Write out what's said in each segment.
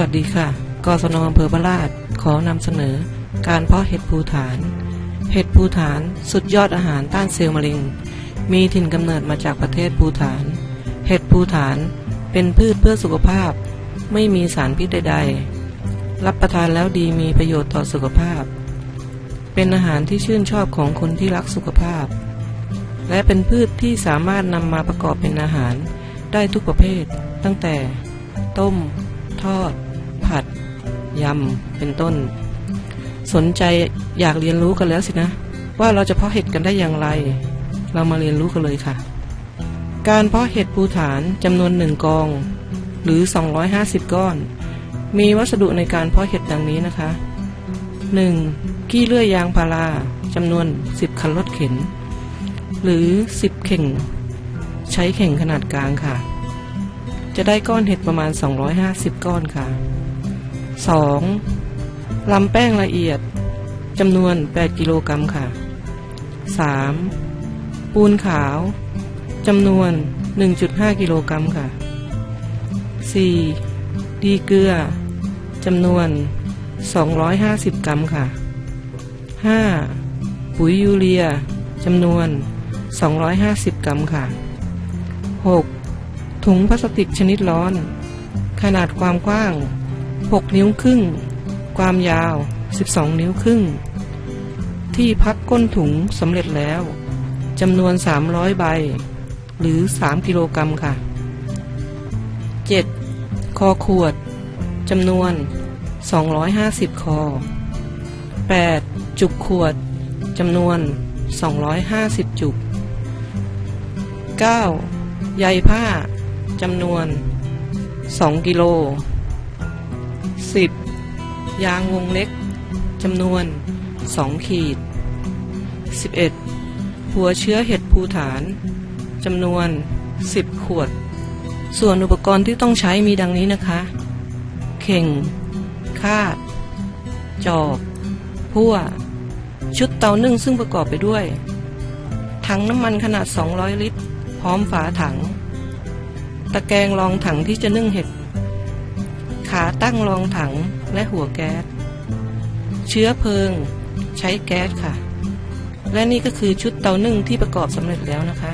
วัสดีค่ะ กศนอำเภอพระราชขอนำเสนอ การเพาะเห็ดภูฐาน เห็ดภูฐานสุดยอดอาหารต้านเซลล์มะเร็ง มีถิ่นกำเนิดมาจากประเทศภูฐาน เห็ดภูฐานเป็นพืชเพื่อสุขภาพ ไม่มีสารพิษใด ๆ รับประทานแล้วดีมีประโยชน์ต่อสุขภาพ เป็นอาหารที่ชื่นชอบของคนที่รักสุขภาพ และเป็นพืชที่สามารถนำมาประกอบเป็นอาหารได้ทุกประเภท ตั้งแต่ ต้ม ทอด ผัด ยำ เป็นต้น สนใจอยากเรียนรู้กันแล้วสินะ ว่าเราจะเพาะเห็ดกันได้อย่างไร เรามาเรียนรู้กันเลยค่ะ การเพาะเห็ดภูฐานจำนวนหนึ่งกอง หรือ 250 ก้อน มีวัสดุในการเพาะเห็ดดังนี้นะคะ 1. กี้เลื่อยยางพาราจำนวน 10 คันรถเข็น หรือ 10 เข่ง ใช้เข่งขนาดกลางค่ะจะได้ก้อนเห็ดประมาณ 250 ก้อนค่ะ 2. ลำแป้งละเอียดจำนวน 8 กิโลกรัมค่ะ 3. ปูนขาวจำนวน 1.5 กิโลกรัมค่ะ 4. ดีเกลือจำนวน 250 กรัมค่ะ 5. ปุ๋ยยูเรียจำนวน 250 กรัมค่ะ 6. ถุงพลาสติกชนิดร้อน ขนาดความกว้าง 6 นิ้วครึ่ง ความยาว 12 นิ้วครึ่ง ที่พักก้นถุงสำเร็จแล้วจำนวน 300 ใบ หรือ 3 กิโลกรัมค่ะ 7. คอขวดจำนวน 250 คอ 8. จุกขวดจำนวน 250 จุก 9. ใยผ้าจำนวน 2 กิโล 10. ยางวงเล็กจำนวน 2 ขีด 11. หัวเชื้อเห็ดภูฐานจำนวน 10 ขวด ส่วนอุปกรณ์ที่ต้องใช้มีดังนี้นะคะ เข่ง คาด จอบพั่ว ชุดเตานึ่งซึ่งประกอบไปด้วย ถังน้ำมันขนาด 200 ลิตร พร้อมฝาถัง ตะแกรงรองถังที่จะนึ่งเห็ด ขาตั้งรองถังและหัวแก๊ส เชื้อเพลิง ใช้แก๊สค่ะ และนี่ก็คือชุดเตานึ่งที่ประกอบสำเร็จแล้วนะคะ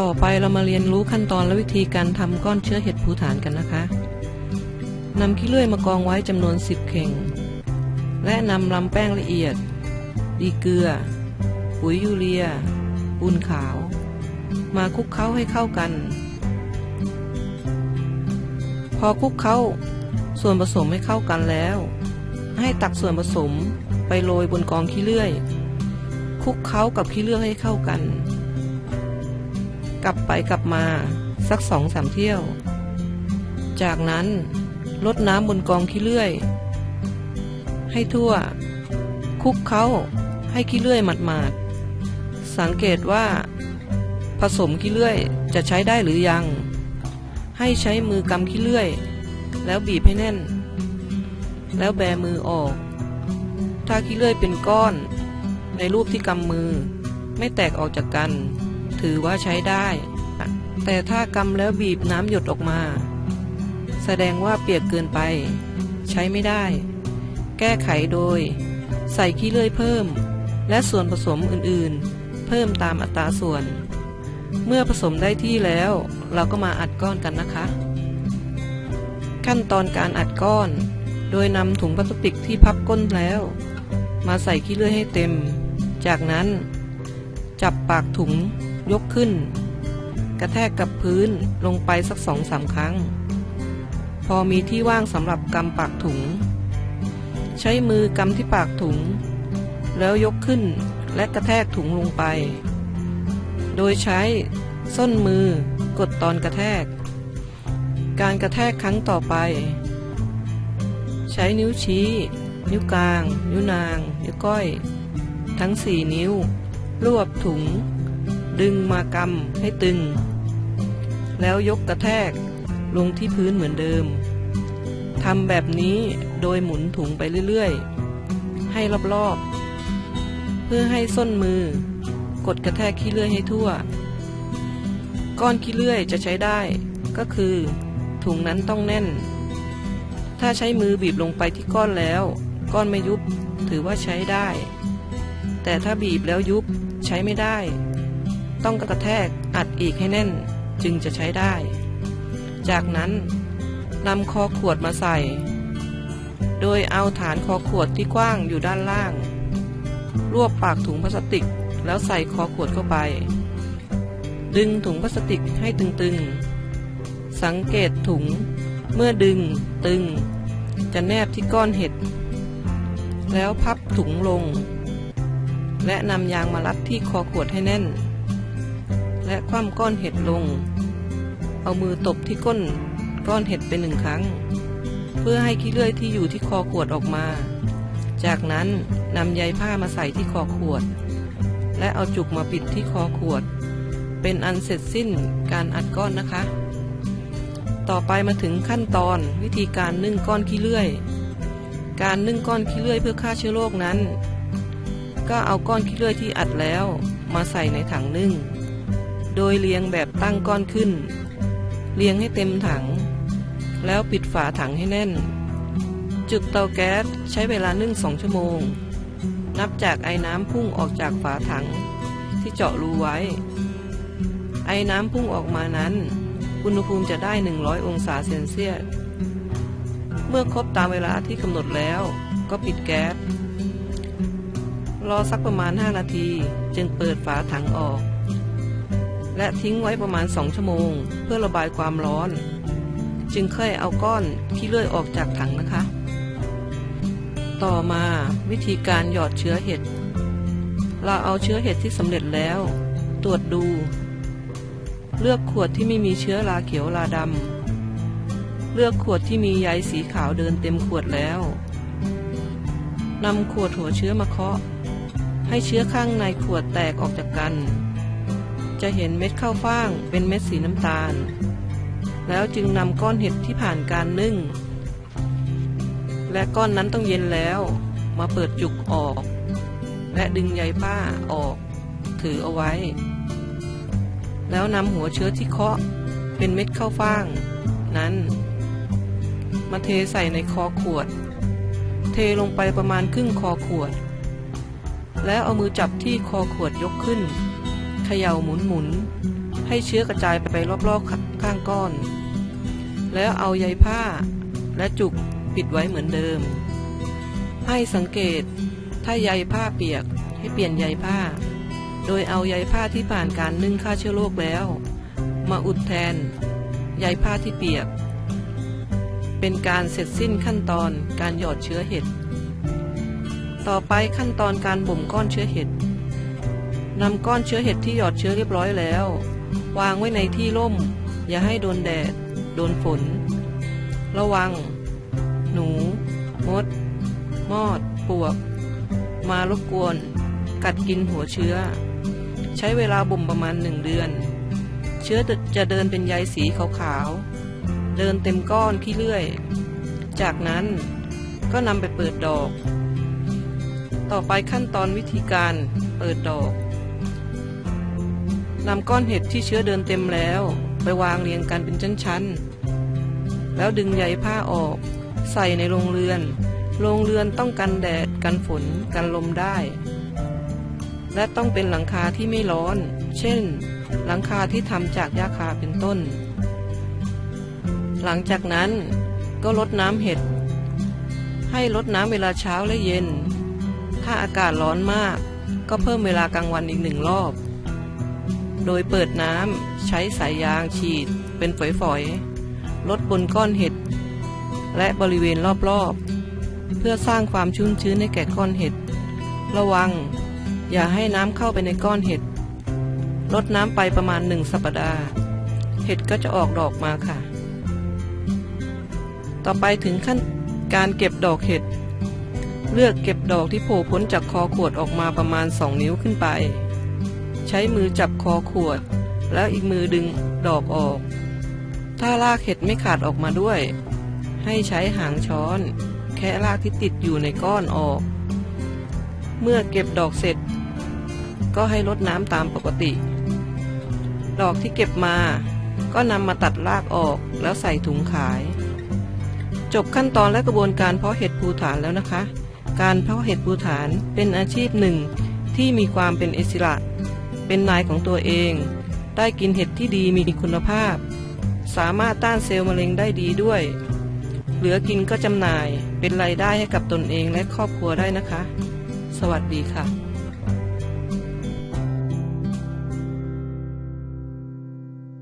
ต่อไปเรามาเรียนรู้ขั้นตอนและวิธีการทำก้อนเชื้อเห็ดภูฐานกันนะคะนำขี้เลื่อยมากองไว้จำนวน 10 เข่ง และนำลำแป้งละเอียด ดีเกลือ ปุ๋ยยูเรียปูนขาว มาคลุกเคล้าให้เข้ากัน พอคลุกเคล้า ส่วนผสมให้เข้ากันแล้ว ให้ตักส่วนผสมไปโรยบนกองขี้เลื่อย คลุกเคล้ากับขี้เลื่อยให้เข้ากัน กลับไปกลับมาสักสองสามเที่ยว จากนั้นลดน้ำบนกองขี้เลื่อย ให้ทั่วคลุกเคล้าให้ขี้เลื่อยหมาดๆ สังเกตว่า ผสมขี้เลื่อยจะใช้ได้หรือยัง ให้ใช้มือกำขี้เลื่อย แล้วบีบให้แน่น แล้วแบมือออก ถ้าขี้เลื่อยเป็นก้อน ในรูปที่กำมือ ไม่แตกออกจากกัน ถือว่าใช้ได้ แต่ถ้ากำแล้วบีบน้ำหยดออกมา แสดงว่าเปียกเกินไป ใช้ไม่ได้ แก้ไขโดย ใส่ขี้เลื่อยเพิ่ม และส่วนผสมอื่นๆ เพิ่มตามอัตราส่วน เมื่อผสมได้ที่แล้ว เราก็มาอัดก้อนกันนะคะ ขั้นตอนการอัดก้อน โดยนำถุงพลาสติกที่พับก้นแล้ว มาใส่ขี้เลื่อยให้เต็ม จากนั้น จับปากถุงยกขึ้น กระแทกกับพื้นลงไปสักสองสามครั้ง พอมีที่ว่างสำหรับกำปากถุง ใช้มือกำที่ปากถุง แล้วยกขึ้นและกระแทกถุงลงไป โดยใช้ส้นมือกดตอนกระแทก การกระแทกครั้งต่อไป ใช้นิ้วชี้ นิ้วกลาง นิ้วนาง นิ้วก้อย ทั้งสี่นิ้ว รวบถุง ดึงมากำให้ตึง แล้วยกกระแทกลงที่พื้นเหมือนเดิมทำแบบนี้โดยหมุนถุงไปเรื่อยๆ ให้รอบๆ เพื่อให้ส้นมือ กดกระแทกขี้เลื่อยให้ทั่ว ก้อนขี้เลื่อยจะใช้ได้ก็คือ ถุงนั้นต้องแน่น ถ้าใช้มือบีบลงไปที่ก้อนแล้ว ก้อนไม่ยุบ ถือว่าใช้ได้ แต่ถ้าบีบแล้วยุบใช้ไม่ได้ ต้องกระแทกอัดอีกให้แน่นจึงจะใช้ได้ จากนั้นนำคอขวดมาใส่ โดยเอาฐานคอขวดที่กว้างอยู่ด้านล่าง รวบปากถุงพลาสติกแล้วใส่คอขวดเข้าไป ดึงถุงพลาสติกให้ตึงๆ สังเกตถุง เมื่อดึง ตึง จะแนบที่ก้อนเห็ด แล้วพับถุงลง และนำยางมารัดที่คอขวดให้แน่น และคว่ำก้อนเห็ดลง เอามือตบที่ก้นก้อนเห็ดเป็นหนึ่งครั้ง เพื่อให้ขี้เลื่อยที่อยู่ที่คอขวดออกมา จากนั้นนำใยผ้ามาใส่ที่คอขวด และเอาจุกมาปิดที่คอขวด เป็นอันเสร็จสิ้นการอัดก้อนนะคะ ต่อไปมาถึงขั้นตอน วิธีการนึ่งก้อนขี้เลื่อย การนึ่งก้อนขี้เลื่อยเพื่อฆ่าเชื้อโรคนั้น ก็เอาก้อนขี้เลื่อยที่อัดแล้ว มาใส่ในถังนึ่ง โดยเรียงแบบตั้งก้อนขึ้น เรียงให้เต็มถัง แล้วปิดฝาถังให้แน่น จุดเตาแก๊สใช้เวลานึ่งสองชั่วโมง นับจากไอ้น้ำพุ่งออกจากฝาถังที่เจาะรูไว้ ไอ้น้ำพุ่งออกมานั้น อุณหภูมิจะได้ 100 องศาเซนเซียส เมื่อครบตามเวลาที่กำหนดแล้ว ก็ปิดแก๊ส รอสักประมาณ 5 นาที จึงเปิดฝาถังออก และทิ้งไว้ประมาณ 2 ชั่วโมง เพื่อระบายความร้อน จึงค่อยเอาก้อนขี้เลื่อยออกจากถังนะคะ ต่อมาวิธีการหยอดเชื้อเห็ด เราเอาเชื้อเห็ดที่สำเร็จแล้ว ตรวจดู เลือกขวดที่ไม่มีเชื้อราเขียวราดำ เลือกขวดที่มีใยสีขาวเดินเต็มขวดแล้วนำขวดหัวเชื้อมาเคาะ ให้เชื้อข้างในขวดแตกออกจากกัน จะเห็นเม็ดข้าวฟ่างเป็นเม็ดสีน้ำตาล แล้วจึงนำก้อนเห็ดที่ผ่านการนึ่ง และก้อนนั้นต้องเย็นแล้ว มาเปิดจุกออก และดึงใยผ้าออก ถือเอาไว้ แล้วนำหัวเชื้อที่เคาะเป็นเม็ดข้าวฟ่าง นั้น มาเทใส่ในคอขวด เทลงไปประมาณครึ่งคอขวด แล้วเอามือจับที่คอขวดยกขึ้นเขย่าหมุนหมุนๆให้เชื้อกระจายไปรอบๆข้างก้อน แล้วเอาใยผ้าและจุกปิดไว้เหมือนเดิม ให้สังเกตถ้าใยผ้าเปียกให้เปลี่ยนใยผ้า โดยเอาใยผ้าที่ผ่านการนึ่งฆ่าเชื้อโรคแล้ว มาอุดแทนใยผ้าที่เปียก เป็นการเสร็จสิ้นขั้นตอนการหยอดเชื้อเห็ด ต่อไปขั้นตอนการบ่มก้อนเชื้อเห็ดนำก้อนเชื้อเห็ดที่หยอดเชื้อเรียบร้อยแล้ว วางไว้ในที่ร่ม อย่าให้โดนแดด โดนฝน ระวัง หนู มด มอด ปวก มารบกวน กัดกินหัวเชื้อ ใช้เวลาบ่มประมาณหนึ่งเดือน เชื้อจะเดินเป็นใยสีขาวๆ เดินเต็มก้อนขี้เลื่อย จากนั้นก็นำไปเปิดดอก ต่อไปขั้นตอนวิธีการเปิดดอกนำก้อนเห็ดที่เชื้อเดินเต็มแล้ว ไปวางเรียงกันเป็นชั้นๆ แล้วดึงใยผ้าออก ใส่ในโรงเรือน โรงเรือนต้องกันแดด กันฝน กันลมได้ และต้องเป็นหลังคาที่ไม่ร้อน เช่น หลังคาที่ทำจากหญ้าคาเป็นต้น หลังจากนั้นก็ลดน้ำเห็ด ให้ลดน้ำเวลาเช้าและเย็น ถ้าอากาศร้อนมาก ก็เพิ่มเวลากลางวันอีกหนึ่งรอบ โดยเปิดน้ำใช้สายยางฉีดเป็นฝอยๆ ลดบนก้อนเห็ด และบริเวณรอบๆ เพื่อสร้างความชุ่มชื้นให้แก่ก้อนเห็ด ระวัง อย่าให้น้ำเข้าไปในก้อนเห็ดลดน้ำไปประมาณหนึ่งสัปดาห์ เห็ดก็จะออกดอกมาค่ะ ต่อไปถึงขั้นการเก็บดอกเห็ด เลือกเก็บดอกที่โผล่พ้นจากคอขวดออกมาประมาณ 2 นิ้วขึ้นไป ใช้มือจับคอขวด แล้วอีกมือดึงดอกออก ถ้ารากเห็ดไม่ขาดออกมาด้วย ให้ใช้หางช้อน แค่รากที่ติดอยู่ในก้อนออก เมื่อเก็บดอกเสร็จ ก็ให้ลดน้ำตามปกติ ดอกที่เก็บมา ก็นำมาตัดรากออกแล้วใส่ถุงขาย จบขั้นตอนและกระบวนการเพาะเห็ดภูฐานแล้วนะคะ การเพาะเห็ดภูฐานเป็นอาชีพหนึ่งที่มีความเป็นอิสระ เป็นนายของตัวเอง ได้กินเห็ดที่ดีมีคุณภาพ สามารถต้านเซลล์มะเร็งได้ดีด้วย เหลือกินก็จำหน่ายเป็นรายได้ให้กับตนเองและครอบครัวได้นะคะ สวัสดีค่ะ